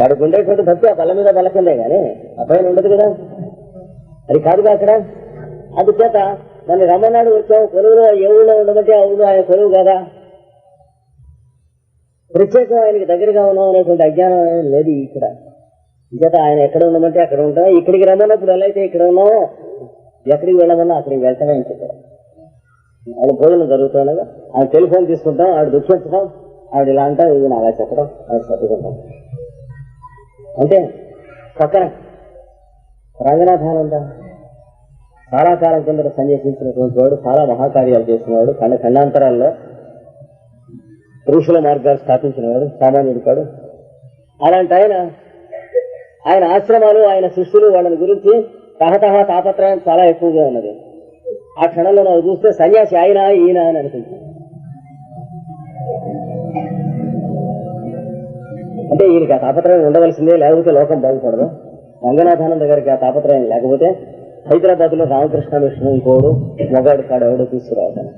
వాడికి ఉండేటువంటి భక్తి ఆ బల్ల మీద బల్ల కిందే కానీ ఆ పైన ఉండదు కదా. అది కాదుగా అక్కడ. అందుచేత మన రమణాడు వచ్చావు కొలువులో ఏ ఊళ్ళో ఉండమంటే ఆ ఊళ్ళో ఆయన కొలువు కదా. ప్రత్యేకం ఆయనకి దగ్గరగా ఉన్నాం అనేటువంటి అజ్ఞానం లేదు ఇక్కడ. చేత ఆయన ఎక్కడ ఉండమంటే అక్కడ ఉంటాం. ఇక్కడికి రమ్మన్నప్పుడు ఎలా అయితే ఇక్కడ ఉన్నామో ఎక్కడికి వెళ్ళమన్నా అక్కడికి వెళ్తామే అని చెప్పారు. ఆయన భోజనం జరుగుతున్నాగా ఆయన టెలిఫోన్ తీసుకుంటాం ఆవిడ దుఃఖించడం ఆవిడ ఇలా అంటాం ఇది చెప్పడం ఆవిడ సర్దుకుంటాం. అంటే పక్కన రంగనాథానంద చాలా కాలం కింద సన్యాసించినటువంటి వాడు చాలా మహాకార్యాలు చేసినవాడు ఖండ ఖండాంతరాల్లో పురుషుల మార్గాలు స్థాపించినవాడు సామాన్యుడు కాడు. అలాంటి ఆయన ఆయన ఆశ్రమాలు ఆయన శిష్యులు వాళ్ళని గురించి తహతహ తాపత్రయం చాలా ఎక్కువగా ఉన్నది. ఆ క్షణంలో నాకు చూస్తే సన్యాసి ఆయన ఈయన అని అనిపించింది అంటే ఈయనకి ఆ తాపత్రయం ఉండవలసిందే లేకపోతే లోకం బాగుపడదు. రంగనాథానంద గారికి ఆ తాపత్రయం లేకపోతే హైదరాబాద్లో రామకృష్ణ మిషన్ ఇంకోడు మొగాడు కాడు ఎవడో తీసుకురావటం.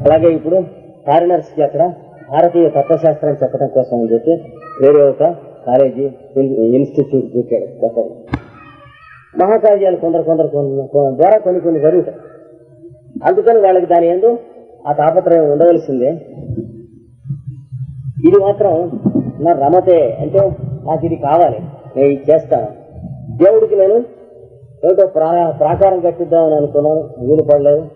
అలాగే ఇప్పుడు ఫారినర్స్కి అక్కడ భారతీయ తత్వశాస్త్రం చెప్పడం కోసం అని చెప్పి వేరే ఒక కాలేజీ ఇన్స్టిట్యూట్ చూపాడు కొత్తగా మహాకార్యాలు కొందరు కొందరు కొన్ని- ద్వారా కొన్ని కొన్ని జరుగుతాయి. అందుకని వాళ్ళకి దాని ఏందో ఆ తాపత్రయం ఉండవలసిందే. ఇది మాత్రం నా రమతే. అంటే నాకు ఇది కావాలి. నేను ఇది చేస్తాను. దేవుడికి నేను ఏదో ప్రా ప్రాకారం కట్టిద్దామని అనుకున్నాను. వీలు పడలేదు.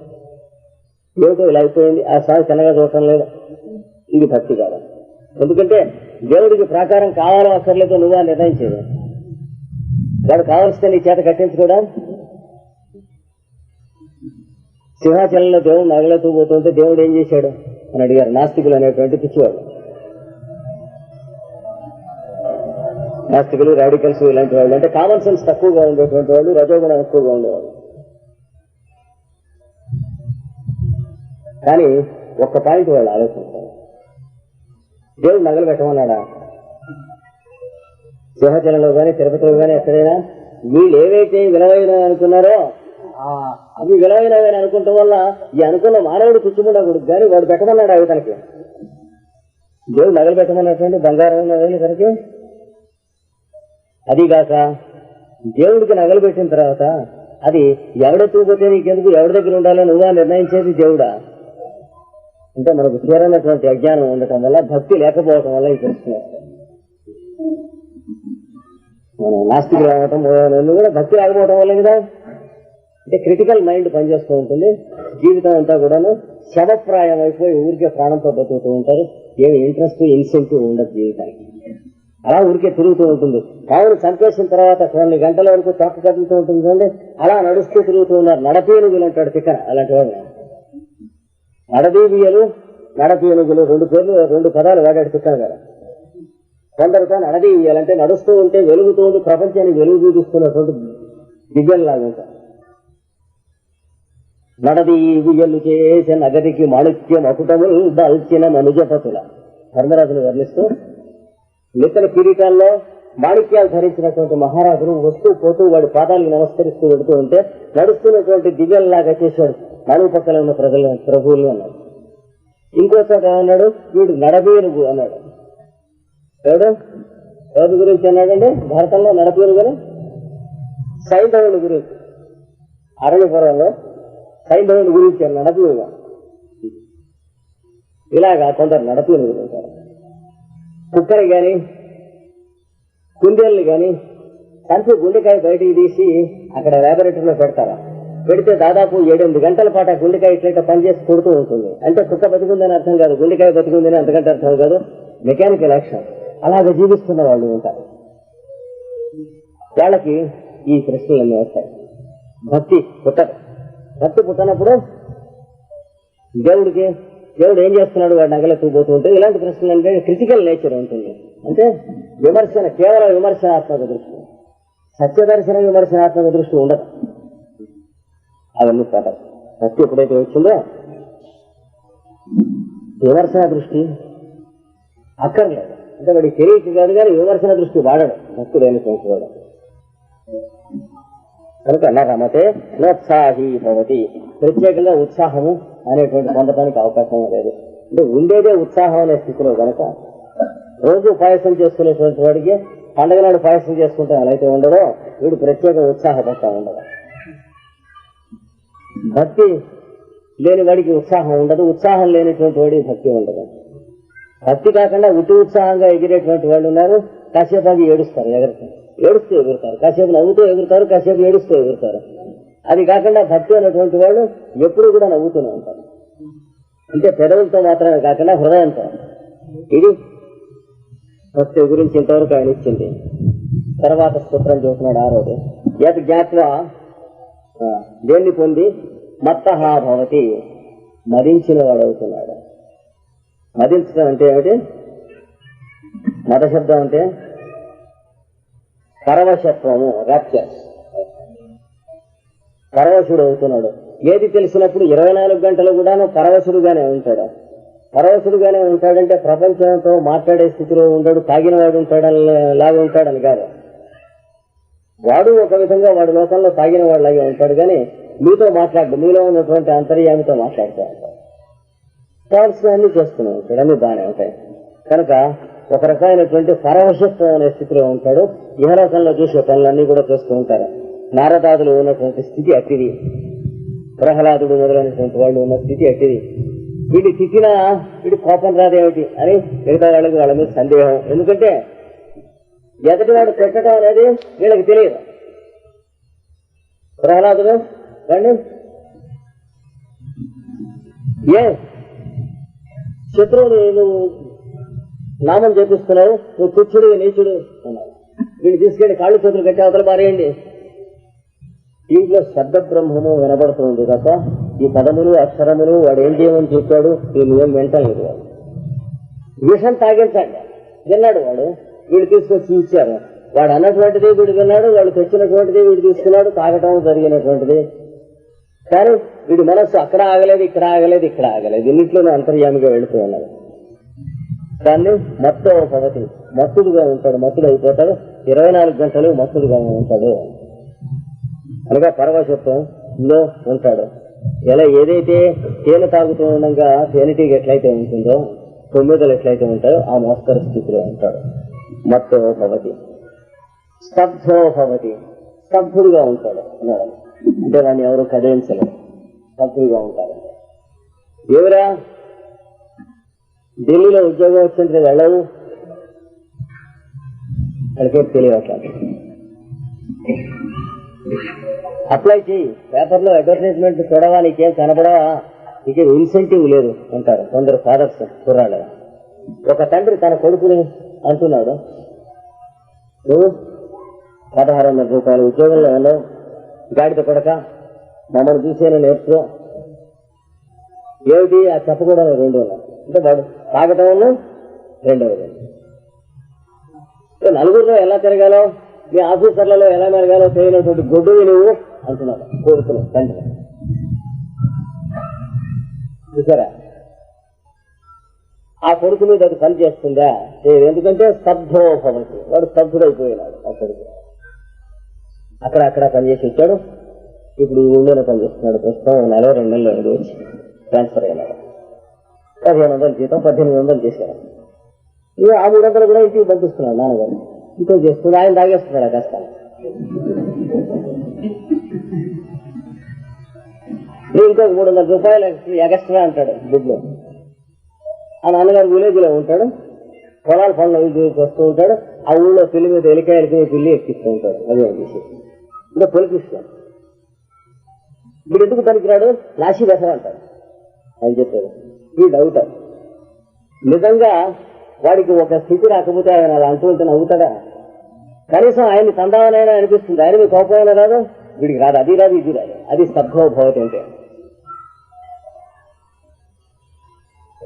ఏమిటో ఇలా అయిపోయింది. ఆ సాగు చిన్నగా చూడటం లేదు. ఇది భక్తి కాదు. ఎందుకంటే దేవుడికి ప్రాకారం కావాలో అక్కర్లేదో నువ్వా నిర్ణయించేది వాడు కావలసిన నీ చేత కట్టించుకోవడం సింహాచలంలో దేవుడు నగలతూ పోతుంటే దేవుడు ఏం చేశాడు? అని అడిగారు. నాస్తికులు అనేటువంటి పిచ్చివాడు. నాస్తికులు రాడికల్స్ ఇలాంటి వాళ్ళు. అంటే కామన్ సెన్స్ తక్కువగా ఉండేటువంటి వాళ్ళు రజోగుణం ఎక్కువగా ఉండేవాళ్ళు. కానీ ఒక్క పాయింట్ వాళ్ళు ఆలోచిస్తారు దేవుడు నగలు పెట్టమన్నాడా సింహాచలంలో కానీ తిరుపతిలో కానీ ఎక్కడైనా వీళ్ళు ఏవైతే విలువైనవి అనుకున్నారో ఆ అవి విలువైనవి అని అనుకుంటాం వల్ల ఈ అనుకున్న మానవుడు పుచ్చుకుండకూడదు కానీ వాడు పెట్టమన్నాడు అవి తనకి? దేవుడు నగలు పెట్టమన్నటువంటి బంగారం నగలు తనకి అదిగాక దేవుడికి నగలు పెట్టిన తర్వాత అది ఎవడెత్తుకుపోతే నీకెందుకు? ఎవరి దగ్గర ఉండాలో నువ్వా నిర్ణయించేది దేవుడా? అంటే మనకు తీరనటువంటి అజ్ఞానం ఉండటం వల్ల భక్తి లేకపోవటం వల్ల ఇది తెలుసుకున్నాం వస్తాయి. మనం నాస్తికులు కూడా భక్తి లేకపోవటం వల్ల కదా? అంటే క్రిటికల్ మైండ్ పనిచేస్తూ ఉంటుంది. జీవితం అంతా కూడాను శవప్రాయం అయిపోయి ఊరికే ప్రాణంతో బతుకుతూ ఉంటారు. ఏమి ఇంట్రెస్ట్ ఇన్సెంటివ్ ఉండదు జీవితానికి. అలా ఊరికే తిరుగుతూ ఉంటుంది. కావున చంపేసిన తర్వాత కొన్ని గంటల వరకు తొక్క కదులుతూ ఉంటుంది చూడండి. అలా నడుస్తూ తిరుగుతూ ఉన్నారు. నడపేనుగులు అంటాడు తిక్క అలాంటి వాడు నడదీబియలు నడపేనుగులు రెండు పేర్లు రెండు పదాలు వాడాడు తిక్కన కదా కొందరితో నడదీయాలంటే నడుస్తూ ఉంటే వెలుగుతూ ఉండి ప్రపంచానికి వెలుగు చూపిస్తున్నటువంటి దివ్యంలాగా ఉంటారు. నడదీవియలు చేసే నగదికి మాణిక్యం అకుటములు దాల్చిన మనుజపతుల. ధర్మరాజులు వర్ణిస్తూ నెత్తన కిరీటాల్లో మాణిక్యాలు ధరించినటువంటి మహారాజులు వస్తూ పోతూ వాడి పాదాలకు నమస్కరిస్తూ వెడుతూ ఉంటే నడుస్తున్నటువంటి దివ్యంలాగా చేశాడు. నాలుగు పక్కన ఉన్న ప్రజలు ప్రభువులు అన్నాడు ఇంకోసారి ఏమన్నాడు? వీడు నడబేనుగు అన్నాడు. ఎవడు? ఎవరి గురించి అన్నాడండి? భారతంలో నడపేనుగు అని? సైంధవుని గురించి. అరణ్యపురంలో సైంధవుని గురించి నడపేనుగా ఇలాగా కొందరు నడపేనుగులు ఉంటారు. కుక్కని కానీ కుందేళ్ళు కానీ చంపి గుండెకాయ బయటికి తీసి అక్కడ లాబొరేటరీలో పెడతారా? పెడితే దాదాపు ఏడెనిమిది గంటల పాటు ఆ గుండెకాయ ఇట్లా పనిచేసి కొడుతూ ఉంటుంది. అంటే కుక్క బతికుందని అర్థం కాదు గుండెకాయ బతికుందని అంతకంటే అర్థం కాదు. మెకానికల్ యాక్షన్ అలాగే జీవిస్తున్న వాళ్ళు ఉంటారు. వాళ్ళకి ఈ ప్రశ్నలన్నీ వస్తాయి. భక్తి పుట్టదు. భక్తి పుట్టనప్పుడు దేవుడికి దేవుడు ఏం చేస్తున్నాడు? వాడు నగలెత్తుకుపోతూ ఇలాంటి ప్రశ్నలు అంటే క్రిటికల్ నేచర్ ఉంటుంది. అంటే విమర్శన కేవలం విమర్శనాత్మక దృష్టి. సత్యదర్శన విమర్శనాత్మక దృష్టి ఉండదు. అవన్నీ పడదు సత్యం ఎప్పుడైతే వచ్చిందో విమర్శన దృష్టి అక్కర్లేదు. అంటే వాడికి తెలియక కాదు కానీ విమర్శన దృష్టి వాడడు. భక్తులు అయినటువంటి వాడు కనుక నా రమతే నోత్సాహి భవతి. ప్రత్యేకంగా ఉత్సాహము అనేటువంటి పొందడానికి అవకాశం లేదు. అంటే ఉండేదే ఉత్సాహం అనే స్థితిలో కనుక రోజు పాయసం చేసుకునేటువంటి వాడికి పండగ నాడు పాయసం చేసుకుంటే ఎలా అయితే ఉండదో వీడు ప్రత్యేక ఉత్సాహపడతా ఉండదు భక్తి లేని వాడికి ఉత్సాహం ఉండదు. ఉత్సాహం లేనటువంటి వాడికి భక్తి ఉండదు. భక్తి కాకుండా ఉట్టి ఉత్సాహంగా ఎగిరేటువంటి వాళ్ళు ఉన్నారు కాసేపు అది ఏడుస్తారు ఎగరుతారు ఏడుస్తూ ఎగురుతారు. కాసేపు నవ్వుతూ ఎగురుతారు కాసేపు ఏడుస్తూ ఎగురుతారు. అది కాకుండా భక్తి అనేటువంటి వాళ్ళు ఎప్పుడు కూడా నవ్వుతూనే ఉంటారు. అంటే పెదవులతో మాత్రమే కాకుండా హృదయంతో. ఇది భక్తి గురించి ఇంతవరకు ఆయన ఇచ్చింది. తర్వాత స్తోత్రం చూస్తున్నాడు ఆ రోజు యత్ జ్ఞాత్వ దేన్ని పొంది మత్తహా భవతి మదించిన వాడవుతున్నాడు మదించడం అంటే ఏమిటి? మత శబ్దం అంటే పరవశత్వము రాప్చర్ పరవశుడు అవుతున్నాడు. ఏది తెలిసినప్పుడు ఇరవై నాలుగు గంటలు కూడాను పరవశుడుగానే ఉంటాడు. పరవశుడుగానే ఉంటాడంటే ప్రపంచంతో మాట్లాడే స్థితిలో ఉండడు తాగిన వాడు ఉంటాడని లాగా ఉంటాడని కాదు. వాడు ఒక విధంగా వాడు లోకంలో తాగిన వాడిలాగే ఉంటాడు కానీ మీతో మాట్లాడు మీలో ఉన్నటువంటి అంతర్యామితో మాట్లాడుతూ ఉంటాడు. అన్ని చేస్తున్నావు ఉంటాడు అన్ని బాగానే ఉంటాయి. కనుక ఒక రకమైనటువంటి పరవశత్వం అనే స్థితిలో ఉంటాడు. ఇహలోకంలో చూసే పనులన్నీ కూడా చేస్తూ ఉంటారు. నారదాదులు ఉన్నటువంటి స్థితి అట్టిది ప్రహ్లాదుడు మొదలైనటువంటి వాళ్ళు ఉన్న స్థితి అట్టిది. వీడి తిట్టినా వీడి కోపం రాదేమిటి? అని మిగతా వాళ్ళకి వాళ్ళ మీద సందేహం. ఎందుకంటే ఎదటివాడు పెట్టడం అనేది వీళ్ళకి తెలియదు. ప్రహ్లాదుడు వాడిని ఏ శత్రువుని నువ్వు నామం చేపిస్తున్నావు నువ్వు తుచ్చుడు నీచుడు అన్నావు వీడిని తీసుకెళ్ళి కాళ్ళు చేతులు కట్టి అవతల పారేయండి. దీంట్లో శబ్ద బ్రహ్మము వినబడుతుంది తప్ప ఈ పదములు అక్షరములు వాడు ఏం చేయమని చెప్పాడు నేను ఏం వింటలేదు వాడు విషం తాగించండి. విన్నాడు వాడు. వీడు తీసుకొచ్చి ఇచ్చారు. వాడు అన్నటువంటిది వీడు విన్నాడు వాడు తెచ్చినటువంటిది వీడు తీసుకున్నాడు తాగటం జరిగినటువంటిది. కానీ వీడి మనస్సు అక్కడ ఆగలేదు ఇక్కడ ఆగలేదు ఇక్కడ ఆగలేదు. ఇన్నిట్లోనే అంతర్యామిగా వెళుతూ ఉన్నది దాన్ని మత్తు పద్ధతి మత్తుడుగా ఉంటాడు మత్తుడు అయిపోతాడు. ఇరవై నాలుగు గంటలు మత్తుడుగా ఉంటాడు. అనగా పరవశత్వంలో ఉంటాడు. ఎలా ఏదైతే తేనె తాగుతూ ఉండగా తేనెటీగ ఎట్లయితే ఉంటుందో తొమ్మిదలు ఎట్లయితే ఉంటాయో ఆ మోస్తరు స్థితిలో ఉంటాడు. మత్తో భవతి. స్తబ్ధో భవతి. స్తబ్ధుడుగా ఉంటాడు అన్నాడు. అంటే దాన్ని ఎవరు కదిలించలేరు. స్తబ్ధుడుగా ఉంటారు ఎవరా? ఢిల్లీలో ఉద్యోగం వచ్చింటే వెళ్ళవు? అక్కడికే తెలియట్లేదు. అప్లై చేయి. పేపర్లో అడ్వర్టైజ్మెంట్ చూడవా నీకేం కనపడవా నీకేం ఇన్సెంటివ్ లేదు అంటారు కొందరు ఫాదర్స్ కుర్రాళ్ళు. ఒక తండ్రి తన కొడుకుని అంటున్నాడు. నువ్వు పదహారు వందల రూపాయలు ఉద్యోగంలో ఉన్నావు. గాడిద కొడక మమ్మల్ని చూసేనే నేర్చుకో. ఏమిటి? ఆ చెప్పకూడదు రెండు అంటే వాడు తాగటం రెండవది నలుగురిలో ఎలా తిరగాలో? మీ ఆఫీసర్లలో ఎలా మెరగాలో తెలియనటువంటి గొడ్డువి నువ్వు అంటున్నాడు కోరుతున్నావు తండ్రి. చూసారా? ఆ కొడుకు మీద అది పని చేస్తుందా? ఎందుకంటే స్తబ్ధో వాడు స్తబ్ధుడైపోయినాడు ఆ కొడుకు. అక్కడ అక్కడ పనిచేసి వచ్చాడు. ఇప్పుడు ఈ ఊళ్ళోనే పనిచేస్తున్నాడు ప్రస్తుతం నెల రెండు నెలలు అయింది వచ్చి ట్రాన్స్ఫర్ అయినాడు. పదిహేను వందలు జీతం పద్దెనిమిది వందలు చేశాడు. ఇక ఆ మూడు వందలు కూడా ఇంటికి పంపిస్తున్నాడు నాన్నగారు. ఇంకో చేస్తుంది ఆయన తాగేస్తున్నాడు ఆ కష్టాలు ఇంకో మూడు వందల రూపాయలు ఎగస్ట్రా అంటాడు దుడ్లో ఆ నాన్నగారు విలేజ్లో ఉంటాడు. పొలాల పనులు అవి వస్తూ ఉంటాడు. ఆ ఊళ్ళో పిల్లి మీద ఎలికాయలకి పిల్లి ఎక్కిస్తూ ఉంటాడు. అదే విషయం. ఇంకా పొలికిస్తాడు వీడు ఎందుకు పనికిరాడు? నాసి దశ అంటాడు. అని చెప్పాడు. ఈ డౌట్ నిజంగా వాడికి ఒక స్థితి రాకపోతే ఆయన అలా అంటూ ఉంటే నవ్వుతాడా? కనీసం ఆయన్ని తందామనైనా అనిపిస్తుంది. ఆయన మీ కోపమైనా రాదు? వీడికి రాదు. అది రాదు ఇది రాదు. అది స్తబ్ధో అంటే.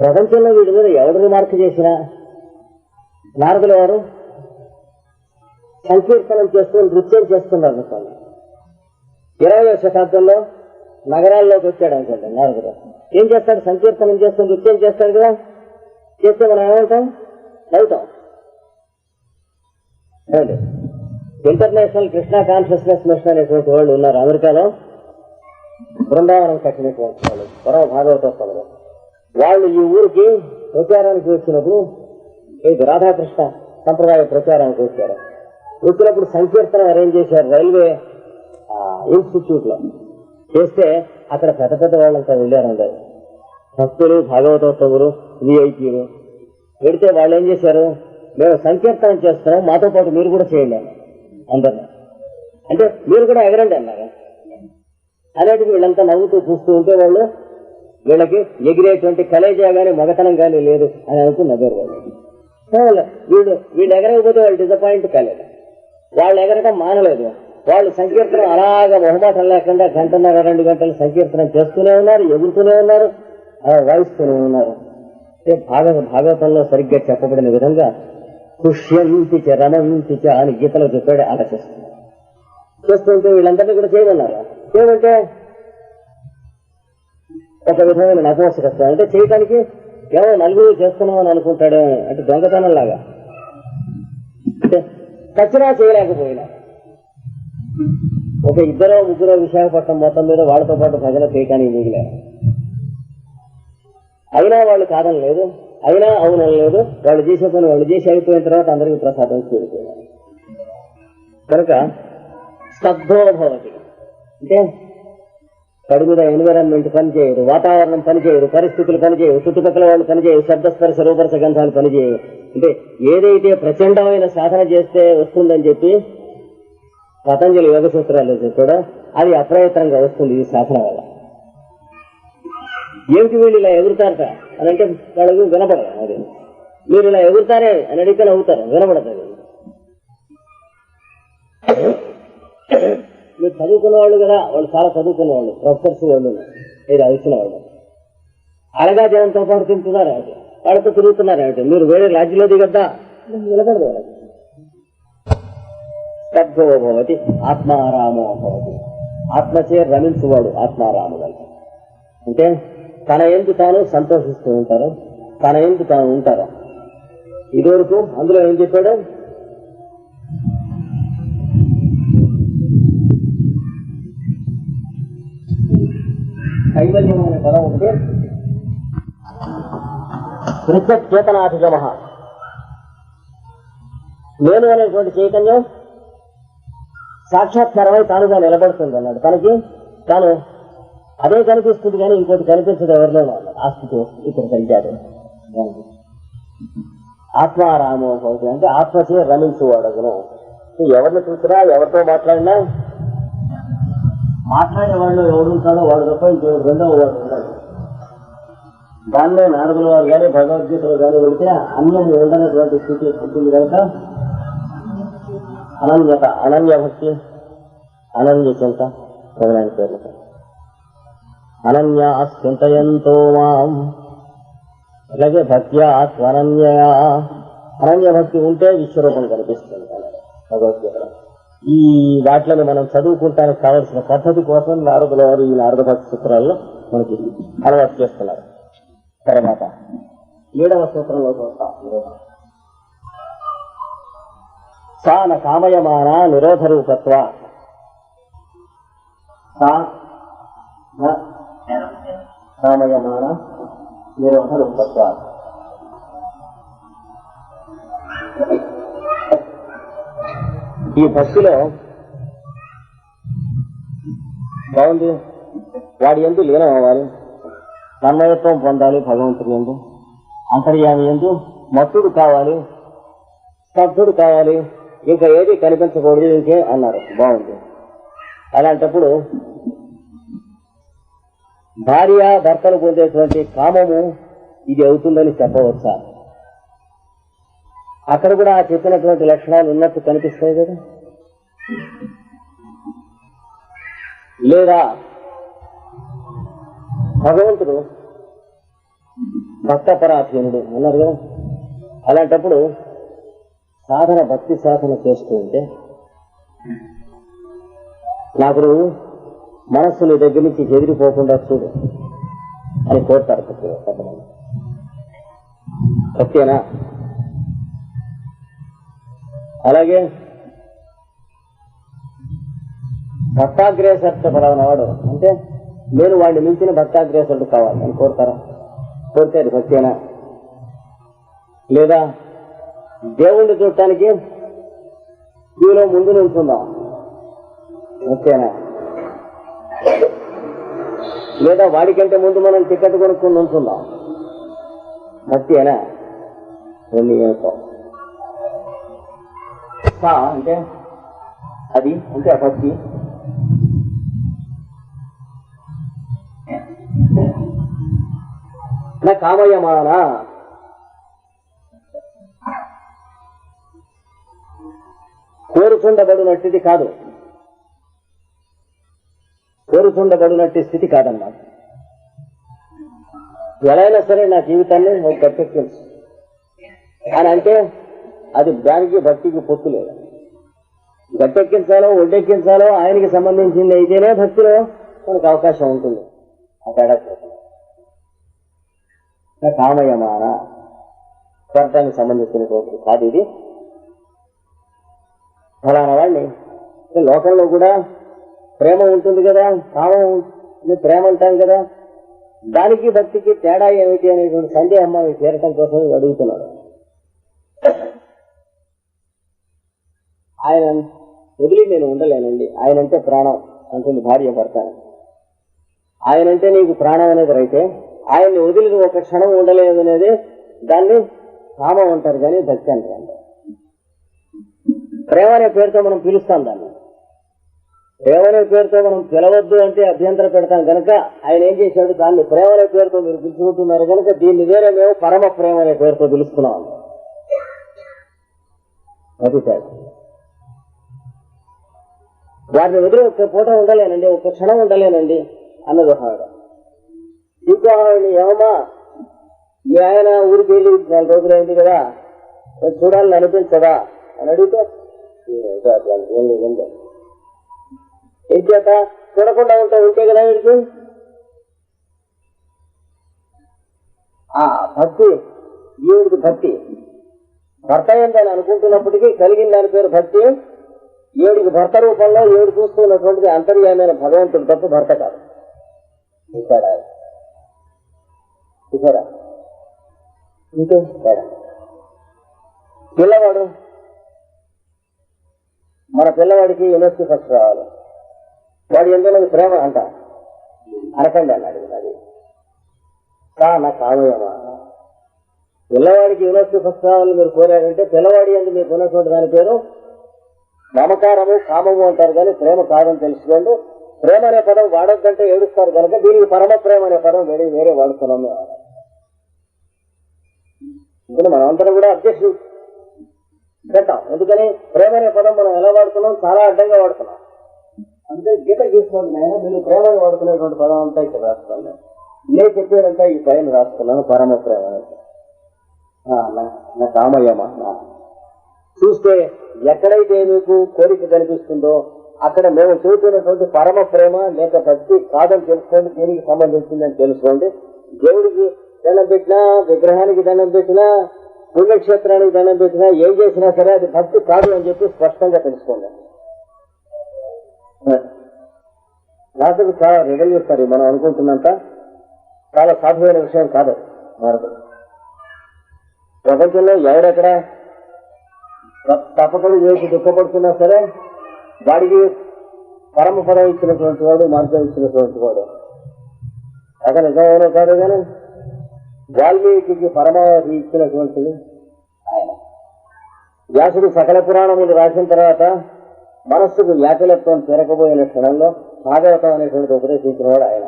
ప్రపంచంలో వీడి మీద ఎవడు రిమార్క్ చేసినా? నారదులు వారు సంకీర్తనం చేస్తూ నృత్యం చేస్తున్నారు అనుకోండి. ఇరవయో శతాబ్దంలో నగరాల్లోకి వచ్చాడు అనుకోండి నారదుడు. ఏం చేస్తాడు? సంకీర్తనం చేస్తూ నృత్యం చేస్తాడు కదా? చేస్తే మనం ఏమంటాం? చదువుతాం ఏమండి? ఇంటర్నేషనల్ కృష్ణా కాన్షియస్నెస్ మిషన్ అనేటువంటి వాళ్ళు ఉన్నారు అమెరికాలో. బృందావనం కట్టినటువంటి వాళ్ళు. పరమ భాగవతోత్సవంలో వాళ్ళు ఈ ఊరికి ప్రచారానికి వచ్చినప్పుడు ఇది రాధాకృష్ణ సంప్రదాయ ప్రచారానికి వచ్చారు. వచ్చినప్పుడు సంకీర్తనం అరేంజ్ చేశారు రైల్వే ఇన్స్టిట్యూట్లో చేస్తే అక్కడ పెద్ద పెద్ద వాళ్ళంతా వెళ్ళారండి. భక్తులు భాగవతోత్తములు విఐపీలు పెడితే వాళ్ళు ఏం చేశారు? మేము సంకీర్తనం చేస్తున్నాం మాతో పాటు మీరు కూడా చేయండి అన్నారు. అందరినీ అంటే మీరు కూడా ఎగరండి అన్నారు. అలాంటివి వీళ్ళంతా నవ్వుతూ చూస్తూ ఉంటే వాళ్ళు వీళ్ళకి ఎగిరేటువంటి కలేజా కానీ మగతనం కానీ లేదు అని అనుకుని నవ్వారు వాళ్ళు. వీళ్ళు వీళ్ళు ఎగరకపోతే వాళ్ళు డిసప్పాయింట్ కాలేదు. వాళ్ళు ఎగరడం మానలేదు. వాళ్ళు సంకీర్తనం అలాగ మొహమాటం లేకుండా గంటన్నర రెండు గంటలు సంకీర్తనం చేస్తూనే ఉన్నారు ఎగురుతూనే ఉన్నారు వాయిస్తూనే ఉన్నారు. అంటే భాగవత భాగవతంలో సరిగ్గా చెప్పబడిన విధంగా పుష్యంతి చ రమంతి చ అని గీతలో చెప్పాడు అలా చేస్తుంటే వీళ్ళందరినీ కూడా చేయమన్నారు? ఏమంటే ఒక విధమైన నపోసకత్వం అంటే చేయటానికి ఏమో నలుగురు చేస్తున్నాం అని అనుకుంటాడు అంటే దొంగతనం లాగా. అంటే చచ్చినా చేయలేకపోయినా. ఒక ఇద్దరో ముగ్గురో విశాఖపట్నం మొత్తం మీద వాళ్ళతో పాటు ప్రజలు చేయటానికి మిగిలారు అయినా వాళ్ళు కాదని లేదు. అయినా అవునని లేదు. వాళ్ళు చేసే పని వాళ్ళు చేసి అయిపోయిన తర్వాత అందరికీ ప్రసాదం చేరిపోయినారు కనుక స్తబ్ధోభవతి అంటే కడుగుద ఎన్విరాన్మెంట్ పనిచేయరు వాతావరణం పనిచేయరు పరిస్థితులు పనిచేయరు చుట్టుపక్కల వాళ్ళు పనిచేయరు శబ్ద స్పర్శ రూపరస గంధాలు పనిచేయరు అంటే ఏదైతే ప్రచండమైన సాధన చేస్తే వస్తుందని చెప్పి పతంజలి యోగ సూత్రాలు కూడా అది అప్రయత్నంగా వస్తుంది ఈ సాధన వల్ల. ఏమిటి వీళ్ళు ఇలా ఎగురుతారట? అని అంటే వాళ్ళకి వినపడదు అది. మీరు ఇలా ఎగురుతారే అని అడిగితే నవ్వుతారు. వినపడదు మీరు చదువుకున్న వాళ్ళు కదా వాళ్ళు చాలా చదువుకున్న వాళ్ళు ప్రొఫెసర్స్ వాళ్ళు. ఇది వచ్చిన వాళ్ళు. అలగా జనంతో పాటు తింటున్నారు ఏమిటి వాళ్ళతో తిరుగుతున్నారు ఏమిటి మీరు వేరే రాజ్యంలో దిగద్దా? నిలబడదు వాళ్ళకి స్తబ్ధో భవతి ఆత్మారామో భవతి. ఆత్మచే రమించువాడు ఆత్మారాముడు. అంటే అంటే తన ఎందు తాను సంతోషిస్తూ ఉంటారు తన ఎందు తాను ఉంటారు. ఇదివరకు అందులో ఏం చెప్పాడు? కైవల్యం అనే పదం ఉంటే చేతనాధిగమ నేను అనేటువంటి చైతన్యం సాక్షాత్కారమై తానుగా నిలబడుతుంది అన్నాడు. తనకి తాను అదే కనిపిస్తుంది కానీ ఇంకోటి కనిపించదు ఎవరిలో అన్నాడు ఇక్కడ కలిగాడు. ఆత్మారామో భవతి అంటే ఆత్మచే రమించువాడు అతను ఎవరిని చూసినా ఎవరితో మాట్లాడినా? మాట్లాడే వాళ్ళు ఎవడు ఉంటాడో వాడు తప్ప ఇంకో రెండో వాడు ఉండడు. దానిలో నారదుల వారు కానీ భగవద్గీతలు కానీ వెళితే అన్యం ఉండనటువంటి స్థితి ఉంటుంది కనుక అనన్యత అనన్య భక్తి అనన్య చింత ప్రధాన పేర్లు అనన్యా చింతయంతో మాం. అలాగే భక్త్యా స్వనన్యయా అనన్య భక్తి ఉంటే విశ్వరూపం కనిపిస్తుంది. భగవద్గీత ఈ వాటిలను మనం చదువుకుంటానికి కావలసిన పద్ధతి కోసం నారదుల వారు ఈ నారద భక్తి సూత్రాల్లో మనకి అలవాటు చేస్తున్నారు. తర్వాత ఏడవ సూత్రంలో సాన కామయమాన నిరోధ రూపత్వ సా న నిర్వహణ రూపత్వాలు ఈ భక్తిలో బాగుంది. వాడి ఎందు లీనం అవ్వాలి. తన్మయత్వం పొందాలి భగవంతుడి ఎందు. అంతర్యామి ఎందు మత్తుడు కావాలి స్తబ్దుడు కావాలి. ఇంకా ఏది కనిపించకూడదు ఇంకే అన్నారు. బాగుంది. అలాంటప్పుడు భార్య భర్తలు పొందేటువంటి కామము ఇది అవుతుందని చెప్పవచ్చా? అక్కడ కూడా ఆ చెప్పినటువంటి లక్షణాలు ఉన్నట్టు కనిపిస్తాయి కదా? లేదా భగవంతుడు భక్తపరాధీనుడు అన్నారు కదా? అలాంటప్పుడు సాధన భక్తి సాధన చేస్తూ ఉంటే నాకు మనస్సు నీ దగ్గర నుంచి చెదిరిపోకుండా చూడు అని కోరుతారు భక్తులు ఓకేనా? అలాగే భక్తాగ్రేసర్త పడవనవాడు అంటే నేను వాడిని మించిన భక్తాగ్రేసరుడు కావాలి అని కోరుతారా? కోరితే అది లేదా దేవుణ్ణి చూడటానికి క్యూలో ముందు నుంచుందాం ఓకేనా లేదా వాడికంటే ముందు మనం టికెట్ కొనుక్కొని నుంచుందాం భక్తియేనా రెండు ఏమిటో అంటే? అది అంటే ఆ భక్తి నా కామయమానా కోరుచుండబడినట్టుది కాదు. కోరుచుండబడినట్టు స్థితి కాదన్నమాట ఎలా అయినా సరే నా జీవితాన్ని ఒక గట్టెక్కించు అని అంటే అది దానికి భక్తికి పొత్తు లేదు. గట్టెక్కించాలో ఒడ్డెక్కించాలో ఆయనకి సంబంధించింది అయితేనే భక్తిలో మనకు అవకాశం ఉంటుంది. ఆ తేడా కామయమాన. స్వర్గానికి సంబంధించినటువంటి కాదు ఇది. ఫలానా వాడిని. లోకంలో కూడా ప్రేమ ఉంటుంది కదా కామం ప్రేమ అంటాం కదా. దానికి భక్తికి తేడా ఏమిటి అనేటువంటి సందేహం మనం తీరటం కోసం అడుగుతున్నాడు. ఆయన వదిలి నేను ఉండలేనండి. ఆయనంటే ప్రాణం అంటుంది భార్య భర్త. ఆయనంటే నీకు ప్రాణం అనేది అయితే ఆయన్ని వదిలి ఒక క్షణం ఉండలేదు అనేది దాన్ని కామం అంటారు కానీ భక్తి అంటారు. ప్రేమ అనే పేరుతో మనం పిలుస్తాం దాన్ని. ప్రేమ పేరుతో మనం పిలవద్దు అంటే అభ్యంతరం పెడతాం కనుక ఆయన ఏం చేశాడు? దాన్ని ప్రేమ పేరుతో మీరు పిలుచుకుంటున్నారు కనుక దీన్ని వేరే మేము పరమ ప్రేమ అనే పేరుతో పిలుస్తున్నాం. అది సార్. వారిని వదిలి ఒక్క పూట ఉండలేనండి ఒక్క క్షణం ఉండలేనండి అన్నది ఒక ఆవిడ. ఇంకో ఆవిడ ఏమమ్మా మీ ఆయన ఊరికి వెళ్ళి నాలుగు రోజులు అయింది కదా నేను చూడాలని అనిపించదా? అని అడిగితే ఏం లేదండి. ఏం చూడకుండా ఉంటా ఉంటే కదా వీడికి ఆ భక్తి ఈవిడికి భక్తి. భర్త ఏంటని అనుకుంటున్నప్పటికీ కలిగిన దాని పేరు భక్తి. ఏడుకి భర్త రూపంలో ఏడు చూస్తున్నటువంటిది అంతర్యామైన భగవంతుడు తప్ప భర్త కాదు. ఇక్కడ. ఇక్కడ. ఇంకే పిల్లవాడు. మన పిల్లవాడికి యూనివర్సిటీ ఫస్ట్ రావాలి. వాడు నాకు ప్రేమ అంట. అనకండి అన్నాడు అది కా నా కామయమా పిల్లవాడికి యూనివర్సిటీ ఫస్ట్ రావాలని మీరు కోరారంటే పిల్లవాడి అని మీకు ఉన్నటువంటి దాని పేరు మమకారము కామము అంటారు కానీ ప్రేమ కాదని తెలుసుకోండి. ప్రేమ అనే పదం వాడొద్దంటే ఏడుస్తారు కనుక దీనికి పరమ ప్రేమ అనే పదం వేరే వేరే వాడుతున్నాం మేము ఇప్పుడు మనం అందరం కూడా అధ్యక్షుడు పెట్టాం ఎందుకని? ప్రేమ అనే పదం మనం ఎలా వాడుతున్నాం? చాలా అడ్డంగా వాడుతున్నాం. అంటే గీత గీసుకోండి నాయన మీరు ప్రేమను వాడుకునేటువంటి పదం అంతా ఇక్కడ రాస్తున్నాను నేను చెప్పేదంతా ఈ పైన రాస్తున్నాను పరమ ప్రేమ ఆ, నా- నా కామయ్యమా చూస్తే ఎక్కడైతే మీకు కోరిక కనిపిస్తుందో అక్కడ మేము చూస్తున్నటువంటి పరమ ప్రేమ లేక భక్తి కాదని తెలుసుకోండి దీనికి సంబంధించిందని తెలుసుకోండి. దేవుడికి దండం పెట్టినా విగ్రహానికి దండం పెట్టినా పుణ్యక్షేత్రానికి దండం పెట్టినా ఏం చేసినా సరే అది భక్తి కాదు అని చెప్పి స్పష్టంగా తెలుసుకోండి. రాత్రికి చాలా రెడల్ చేస్తారు. మనం అనుకుంటున్నంత చాలా సాధ్యమైన విషయం కాదు. భారతం ప్రపంచంలో ఎవరెక్కడ తప్పకుండా చేసి దుఃఖపడుతున్నా సరే వాడికి పరమ ఇచ్చినటువంటి వాడు మార్గం ఇచ్చినటువంటి వాడు. అక్కడ నిజమైన కాదు కానీ వాల్మీకి పరమావధి ఇచ్చినటువంటిది ఆయన. వ్యాసుడు సకల పురాణములు రాసిన తర్వాత మనస్సుకు వ్యాకులత్వం తిరగబోయిన క్షణంలో భాగవతం అనేటువంటిది ఉపదేశించిన వాడు ఆయన.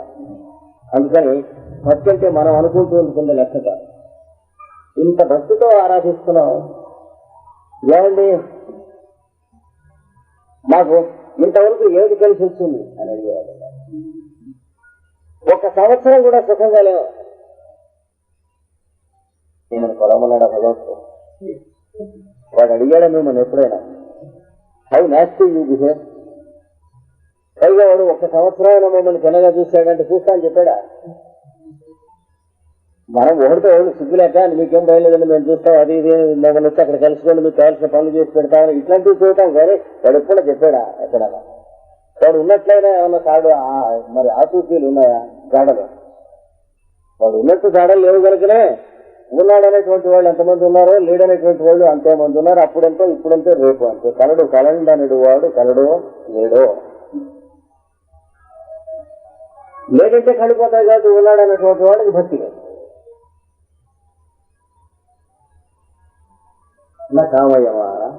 అందుకని భక్తి అంటే మనం అనుకుంటూ ఉంటుంది లెక్క కాదు ఇంత భక్తితో ఆరాధిస్తున్నాం. ఏమండి? మాకు ఇంతవరకు ఏది కలిసి వచ్చింది అని అడిగేవాడు. ఒక సంవత్సరం కూడా సుఖంగా లేవు. నేను పొలం ఉన్నాడు భగవంతుడు? వాడు అడిగాడు మిమ్మల్ని ఎప్పుడైనా? హౌ నాస్టీ యూ బిహేవ్ పైగా వాడు ఒక సంవత్సరం మమ్మల్ని తినగా చూశాడంటే చూస్తా అని చెప్పాడా? మనం ఒకటితో ఒకటి సిగ్గులేక మీకేం బయలుదేరండి మేము చూస్తాం అది ఇది మమ్మల్ని వచ్చి అక్కడ కలుసుకోండి మీకు కావాల్సిన పనులు చేసి పెడతామని ఇట్లాంటివి చూడటం కానీ వాడు ఎప్పుడు చెప్పాడా ఎక్కడ వాడు ఉన్నట్లయినా ఏమన్నా కాడు మరి ఆకృతీలు ఉన్నాయా? గాడలు వాడు ఉన్నట్టు గాడలు లేవు కనుకనే ఉన్నాడు అనేటువంటి వాళ్ళు ఎంతమంది ఉన్నారో లేడనేటువంటి వాళ్ళు అంతేమంది ఉన్నారు. అప్పుడంతా ఇప్పుడంతే రేపు అంతే. కలడు కలండనుడు వాడు కలడు లేడో. లేదంటే కడిపోతాయి కాదు ఉన్నాడనేటువంటి వాడికి భక్తి నా కామయ్యమా?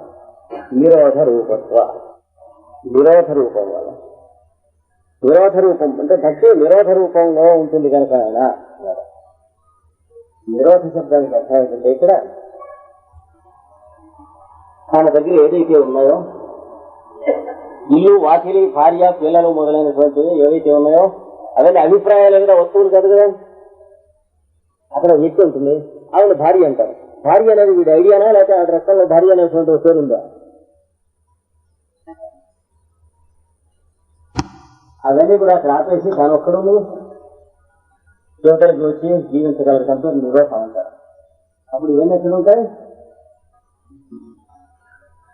నిరోధ రూపత్వ. నిరోధ రూపం వల్ల నిరోధ రూపం అంటే భక్తి నిరోధ రూపంలో ఉంటుంది కనుక ఆయన. నిరోధ శబ్దానికి అర్థం ఏంటంటే ఇక్కడ తన దగ్గర ఏదైతే ఉన్నాయో ఇల్లు వాకిలి భార్య పిల్లలు మొదలైనటువంటివి ఏవైతే ఉన్నాయో అవన్నీ అభిప్రాయాలు కదా వస్తువులు కాదు కదా? అక్కడ వ్యక్తి ఉంటుంది. ఆవిడ భార్య అంటారు. భార్య అనేది వీడి ఐడియానా? లేకపోతే ఆ రకంలో భార్య అనేటువంటి ఒక పేరు ఉందా అవన్నీ కూడా అక్కడ ఆపేసి తను ఒక్కడు యువతలకు వచ్చి జీవించగలగడంతో నిరోధం అంటారు. అప్పుడు ఇవన్నీ ఎక్కడ ఉంటాయి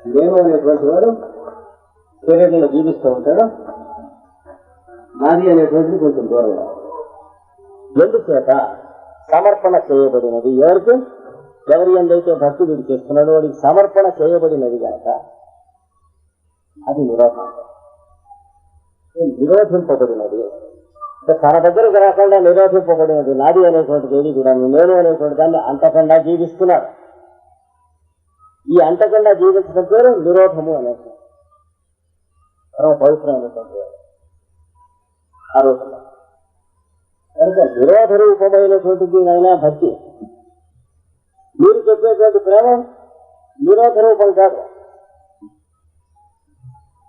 నేను అనేటువంటి వాడు శరీరంలో జీవిస్తూ ఉంటాడు. నాది అనేటువంటిది కొంచెం దూరం ఎందుచేత సమర్పణ చేయబడినది ఎవరికి? ఎవరి ఎందైతే భక్తి వీడు చేస్తున్నాడో వాడికి సమర్పణ చేయబడినది కనుక అది నిరోధం. నిరోధింపబడినది. తన దగ్గరకు రాకుండా నిరోధింపబడినది. నాది అనేటువంటిది ఏది కూడా నేను అనేటువంటి దాన్ని అంతకుండా జీవిస్తున్నారు ఈ అంతకుండా జీవించడం పేరు నిరోధము అనేటువంటి పరమ పవిత్రమైనటువంటి ఆ రూపంలో కనుక నిరోధ రూపమైనటువంటిది అయినా భక్తి. మీరు చెప్పేటువంటి ప్రేమ నిరోధ రూపం కాదు.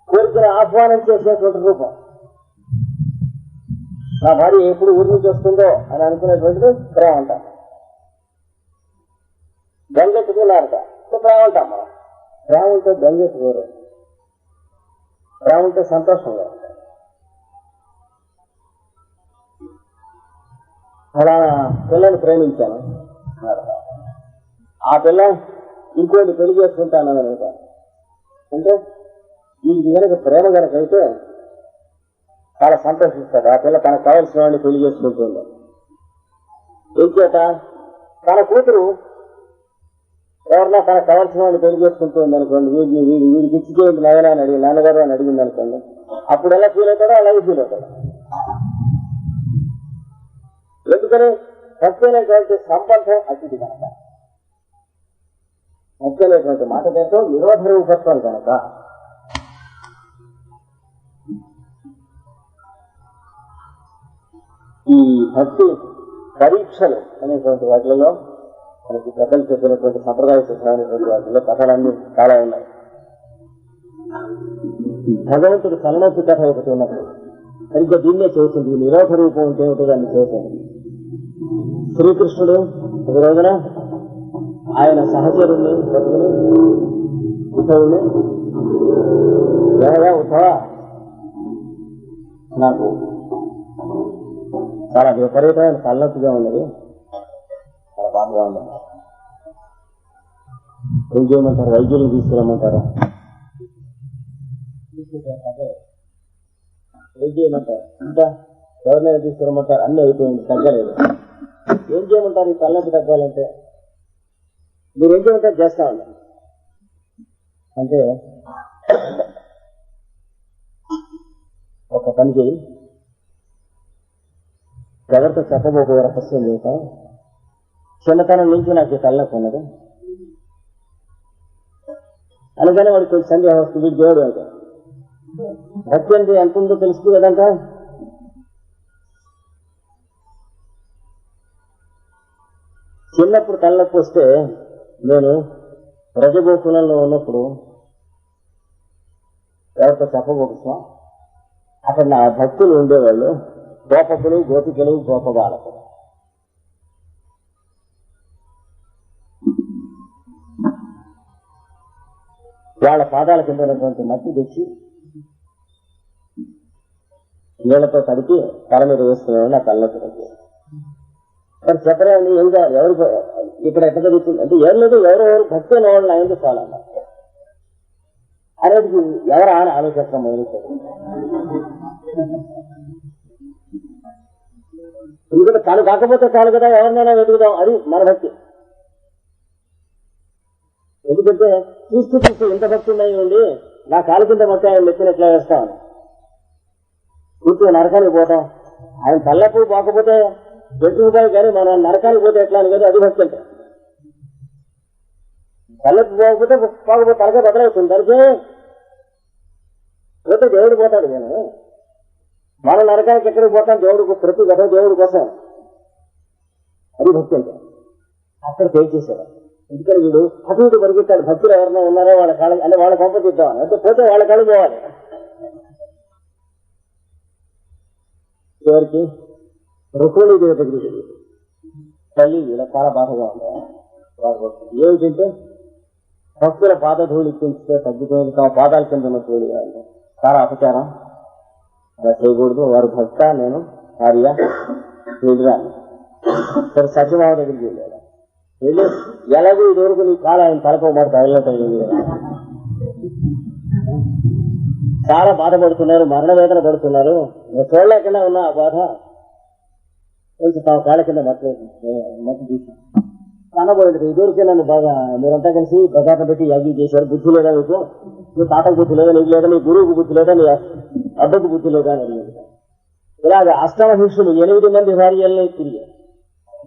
కోరికను ఆహ్వానం చేసేటువంటి రూపం. నా భార్య ఎప్పుడు ఊరి నుంచి వస్తుందో అని అనుకునేటువంటిది ప్రేమ అంటాం. బెంగెట్టుకున్నారట ప్రేమ అంటాం మనం ప్రేమ ఉంటే బెంగెట్టుకోరు ప్రేమ ఉంటే సంతోషంగా అలా పిల్లని ప్రేమించాను ఆ పిల్ల ఇంకోటి పెళ్ళి చేసుకుంటానని అనుకుంటాను అంటే ఈ కనుక ప్రేమ కనుక అయితే చాలా సంతోషిస్తాడు. ఆ పిల్ల తనకు కావలసిన వాడిని పెళ్ళి చేసుకుంటుంది. ఇంకేట తన కూతురు ఎవరన్నా తనకు కావాల్సిన వాళ్ళు పెళ్ళి చేసుకుంటుంది అనుకోండి. వీడిని వీడి వీడికి ఇచ్చి చేయండి నాయన అని అడిగి నాన్నగారు అని అడిగింది అనుకోండి. అప్పుడు ఎలా ఫీల్ అవుతాడో అలాగే ఫీల్ అవుతాడు. ఎందుకని? సత్యమైనటువంటి సంబంధం అతిథి కనుక. సత్యమైనటువంటి మాట పేరుతో విరోధ రూపత్వం కనుక. ఈ భక్తి పరీక్షలు అనేటువంటి వాటిలలో మనకి పెద్దలు చెప్పినటువంటి సంప్రదాయ సిద్ధమైనటువంటి వాటిలో కథలన్నీ చాలా ఉన్నాయి. భగవంతుడు తలనొప్పి కథ ఒకటి ఉన్నప్పుడు సరిగ్గా దీన్నే చేస్తుంది. ఈ నిరోధ రూపం ఉంటే ఏమిటో దాన్ని చేసింది శ్రీకృష్ణుడు ఒక రోజున ఆయన సహచరుణ్ణి పట్టుకుని ఉద్ధవుని ఏమయ్యా నాకు చాలా విపరీతమైన తలనొప్పిగా ఉన్నది. చాలా బాధగా ఉంది ఏం చేయమంటారు? వైద్యులు తీసుకురమ్మంటారా? ఏం చేయమంటారు? ఇంకా ఎవరినైనా తీసుకురమ్మంటారు? అన్ని అయిపోయింది తగ్గలేదు. ఏం చేయమంటారు? ఈ తలనొప్పి తగ్గాలంటే? మీరు ఏం చేయమంటారు? చేస్తామండి అంటే ఒక పని చేయి. ఎవరితో చెప్పబోకు రహస్యం చేశాం చిన్నతనం నుంచి నాకు ఈ తలనొప్పి ఉన్నది. అందుకని వాడు కొంచెం సందేహం వస్తుంది. దేవుడు అంటే. భక్తి అంటే ఎంత ఉందో తెలుసు కదంట. చిన్నప్పుడు తలనొప్పి వస్తే నేను రజగోకులంలో ఉన్నప్పుడు ఎవరితో చెప్పబోకుతాం అక్కడ నా భక్తులు ఉండేవాళ్ళు. గోపకులు గోపికలు గోపబాలకులు. వాళ్ళ పాదాల కింద ఉన్నటువంటి మట్టి తెచ్చి నీళ్ళతో కడిపి తల మీద వేసుకునేవాళ్ళు నా తలనొప్పి తగ్గి మరి చెప్పలేండి ఏం ఎవరు ఇక్కడ ఎట్లా జరుగుతుంది? అంటే ఏం లేదు ఎవరు ఎవరు భక్తి అయిన వాళ్ళు అయింది చాలా అనేది ఎవరు ఆన ఆలోచించడం మొదలుతారు ఎందుకంటే తను కాకపోతే చాలు కదా ఎవరినైనా వెతుకుదాం అది మన భక్తి. ఎందుకంటే చూస్తూ చూస్తూ ఇంత భక్తి ఉన్నాయి ఉండి నా కాలు కింద మొత్తం ఆయన నెత్తిన వేస్తాను వేస్తామని కూర్చొని నరకానికి పోతాం. ఆయన తల్లపు పోకపోతే పెట్టుకుపోయి కానీ మనం నరకానికి పోతే ఎట్లా అని కదా అది భక్తి అంటే. తల్లపు పోకపోతే పోకపోతే తలకే బదలవుతుంది దానికి పోతే దేవుడు పోతాడు నేను మనం నరకానికి ఎక్కడికి పోతాం? దేవుడు ప్రతి గత దేవుడి కోసం. అది భక్తి అంటే. అక్కడ పే చేశాడు ఎందుకని వీడు? అటు పరిగెత్తాడు. భక్తులు ఎవరైనా ఉన్నారో వాళ్ళ కాళ్ళ అంటే వాళ్ళ కొంప తీద్దామని. అంటే పోతే వాళ్ళ కళ్ళు పోవాలి. చివరికి రుక్మిణీ దేవత గురించి తల్లి ఇలా చాలా బాధగా ఉంది? ఏమిటంటే భక్తుల పాదధూళి పెంచితే ఇప్పించితే తగ్గిపోయింది. తమ పాదాలు కింద ఉన్న ధూళిగా చాలా అపచారం. అలా చేయకూడదు. వారు భర్త నేను భార్య వీళ్ళుగా. సరే సత్యభావ దగ్గరికి వెళ్ళాడు. వెళ్ళి ఎలాగో ఇదివరకు నీ కాలు ఆయన తలకోమాట తగిలినట్టు చాలా బాధపడుతున్నారు మరణ వేదన పడుతున్నారు. నేను చూడలేకుండా ఉన్నా ఆ బాధ కొంచెం తమ కాళ్ళ కింద మట్టి మట్టి తీసి కనబోయేది ఇదివరకే నన్ను బాగా మీరంతా కలిసి బజార్న పెట్టి యాగి చేశారు. బుద్ధి లేదా మీకు? మీ తాతకు బుద్ధి లేదా? నీకు లేదా? మీ గురువుకు బుద్ధి లేదా? మీ అడ్డకు బుద్ధి లేదా అని ఇలాగ అష్టమ శిష్యులు ఎనిమిది మంది భార్యల్ని తిరిగారు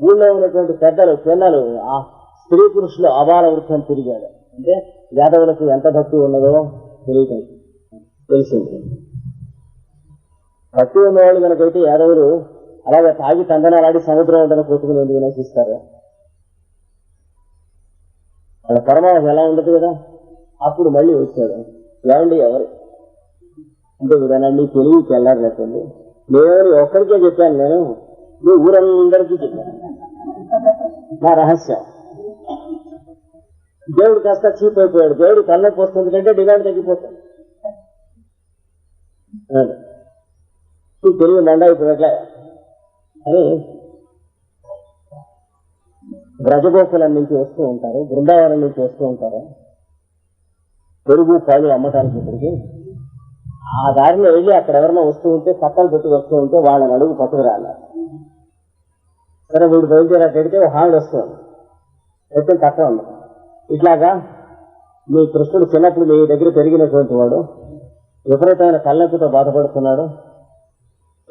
ఊళ్ళో ఉన్నటువంటి పెద్దలు పిల్లలు ఆ స్త్రీ పురుషులు అబాల వృత్తం తిరిగాడు అంటే యాదవులకు ఎంత భక్తి ఉన్నదో తెలియటం తెలిసింది. భక్తి ఉన్నవాళ్ళు కనుకైతే యాదవులు అలాగే తాగి తందనాలాడి సముద్రం ఉండని కొట్టుకుని ఎందుకు నశిస్తారు వాళ్ళ పరమావధి ఎలా ఉండదు కదా? అప్పుడు మళ్ళీ వచ్చాడు. ఏమండి ఎవరు? అంటే వీడనండి తెలివి వెళ్ళారులేకండి నేను ఒక్కరికే చెప్పాను నేను. నువ్వు ఊరందరికీ చెప్పాను. నా రహస్యం. దేవుడు కాస్త చీప్ అయిపోయాడు. దేవుడు కళ్ళకి వస్తుంది కంటే డిమాండ్ తగ్గిపోతుంది. నువ్వు తెలివి మండ అయిపోయినట్లే. అని బ్రజగోకులం నుంచి వస్తూ ఉంటారు బృందావనం నుంచి వస్తూ ఉంటారు. పెరుగు పాలు అమ్మటానికి ఇప్పటికి ఆ దారిలో వెళ్ళి అక్కడ ఎవరైనా వస్తూ ఉంటే పక్కన పెట్టి వస్తూ ఉంటే వాళ్ళని అడుగు పట్టుకురాన్నారు సరే వీడు బయలుదేరేటడితే ఒక హాయిడ్ వస్తుంది అయితే తక్కువ ఉంది. ఇట్లాగా మీ కృష్ణుడు చిన్నప్పుడు మీ దగ్గర పెరిగినటువంటి వాడు విపరీతమైన తలనొప్పితో బాధపడుతున్నాడు.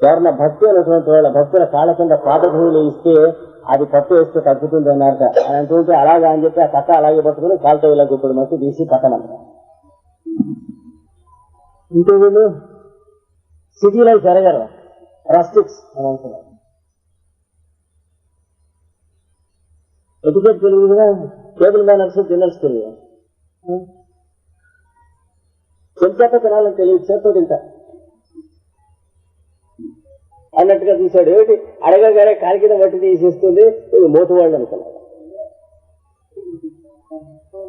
ఎవరన్నా భక్తి అనేటువంటి వాళ్ళ భక్తుల కాళ్ళ కింద పాదభూములు ఇస్తే అది పట్టు వేస్తే తగ్గుతుంది అన్నారట. అని అంటుంటే అలాగా అని చెప్పి ఆ కథ అలాగే పట్టుకుని కాలుతో ఇలా గుప్పుడు మట్టి తీసి పక్కన. ఇంకో వీళ్ళు సిటీలో జరగరు రస్టిక్స్ అని అంటున్నారు ఎటికెట్ తెలియదుగా టేబుల్ మేనర్స్ డిన్నర్స్ తెలియదు చెంచాక తినాలని తెలియదు చేత్తో తింటారు అన్నట్టుగా చూశాడు. ఏమిటి? అడగగానే కాలి కింద మట్టి తీసేస్తుంది ఇది మోతువాళ్ళు అనుకున్నాడు.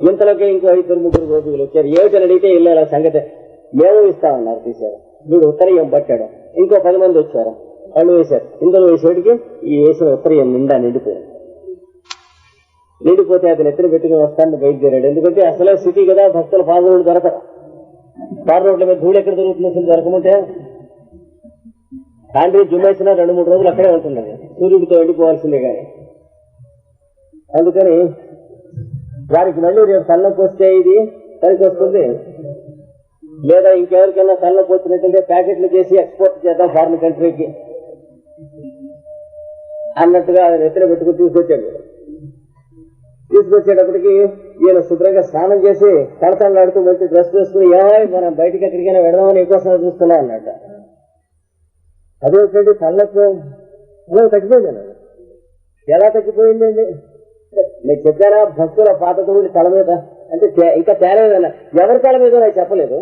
ఇంతలోకి ఇంకో ఇద్దరు ముగ్గురు గోపికలు వచ్చారు. ఏమిటని అడిగితే వెళ్ళారు ఆ సంగతి. మేము ఇస్తామన్నారు తీశారు. వీడు ఉత్తరయం పట్టాడు. ఇంకో పది మంది వచ్చారు. వాళ్ళు వేశారు. ఇందులో వేసేటికి ఈ వేసిన ఉత్తరయం నిండా నిండిపోయింది నిండిపోతే అతను ఎత్తున పెట్టుకుని వస్తాను బయలుదేరాడు. ఎందుకంటే అసలే సిటీ కదా భక్తుల పాదరుడు దొరకరు. పార రోడ్ల మీద ధూళి ఎక్కడ దొరుకుతుంది అసలు దొరకమంటే తాండ్రి జుమ్మేసిన రెండు మూడు రోజులు అక్కడే ఉంటున్నది సూర్యుడితో వెళ్ళిపోవాల్సిందే కానీ అందుకని వారికి మళ్ళీ రేపు తలనొప్పి వస్తే ఇది పనికి వస్తుంది. లేదా ఇంకెవరికైనా తలనొప్పి వచ్చినట్టుంటే ప్యాకెట్లు చేసి ఎక్స్పోర్ట్ చేద్దాం ఫారిన్ కంట్రీకి అన్నట్టుగా ఎత్తున పెట్టుకుని తీసుకొచ్చాడు. తీసుకొచ్చేటప్పటికి ఈయన శుభ్రంగా స్నానం చేసి తడతలాడుతూ మంచి డ్రెస్ వేసుకుని ఏమైనా మనం బయటకి ఎక్కడికైనా వెళ్దామని ఎక్కువ చూస్తున్నా అన్నట్టు అదేంటండి తలనొప్పి అలా తగ్గిపోయింది అన్నాడు ఎలా తగ్గిపోయిందండి నేను చెప్పానా భక్తుల పాత తల మీద? అంటే ఇంకా తేలేదన్నా ఎవరి తల మీద? చెప్పలేదు.